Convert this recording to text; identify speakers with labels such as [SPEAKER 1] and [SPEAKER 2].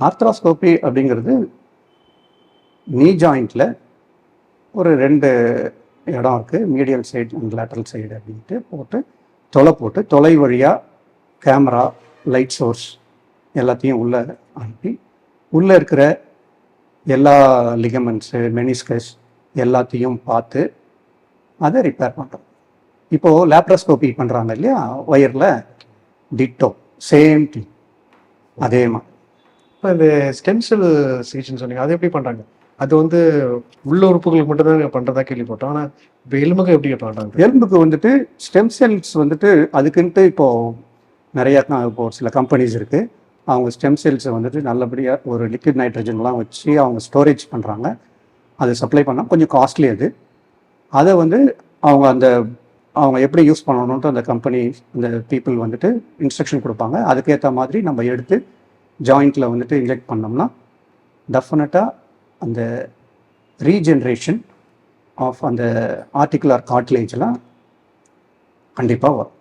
[SPEAKER 1] ஆர்த்ராஸ்கோபி அப்படிங்கிறது நீ ஜாயிண்டில் ஒரு ரெண்டு இடம் இருக்குது medial side and lateral side அப்படின்ட்டு போட்டு தொலை போட்டு தொலை வழியாக கேமரா லைட் சோர்ஸ் எல்லாத்தையும் உள்ளே அனுப்பி உள்ளே இருக்கிற எல்லா லிகமெண்ட்ஸு மெனிஸ்கஸ் எல்லாத்தையும் பார்த்து அதை ரிப்பேர் பண்ணுறோம் இப்போது லேப்ரோஸ்கோபி பண்ணுறாங்க இல்லையா? ஒயரில் டிட்டோ சேம் திங் அதே மாதிரி.
[SPEAKER 2] இப்போ இந்த ஸ்டெம் செல் சிகிச்சைன்னு சொன்னீங்க அது எப்படி பண்றாங்க? அது வந்து உள்ள உறுப்புகளுக்கு மட்டும் தான் பண்றதா கேள்விப்பட்டோம் ஆனா இப்போ எலும்புக்கு எப்படி பண்றாங்க?
[SPEAKER 1] எலும்புக்கு வந்துட்டு ஸ்டெம் செல்ஸ் வந்துட்டு அதுக்குன்ட்டு இப்போது நிறையா இப்போ ஒரு சில கம்பெனிஸ் இருக்குது அவங்க ஸ்டெம் செல்ஸை வந்துட்டு நல்லபடியாக ஒரு லிக்விட் நைட்ரஜன்லாம் வச்சு அவங்க ஸ்டோரேஜ் பண்ணுறாங்க அது சப்ளை பண்ணால் கொஞ்சம் காஸ்ட்லி அது. அதை வந்து அவங்க அந்த அவங்க எப்படி யூஸ் பண்ணணுன்ட்டு அந்த கம்பெனி அந்த பீப்புள் வந்துட்டு இன்ஸ்ட்ரக்ஷன் கொடுப்பாங்க. அதுக்கேற்ற மாதிரி நம்ம எடுத்து ஜாயிண்ட்டில் வந்துட்டு இன்ஜெக்ட் பண்ணோம்னா டெஃபினட்டாக அந்த ரீஜென்ரேஷன் ஆஃப் அந்த ஆர்டிகுலர் காட்லேஜ்லாம் கண்டிப்பாக வரும்.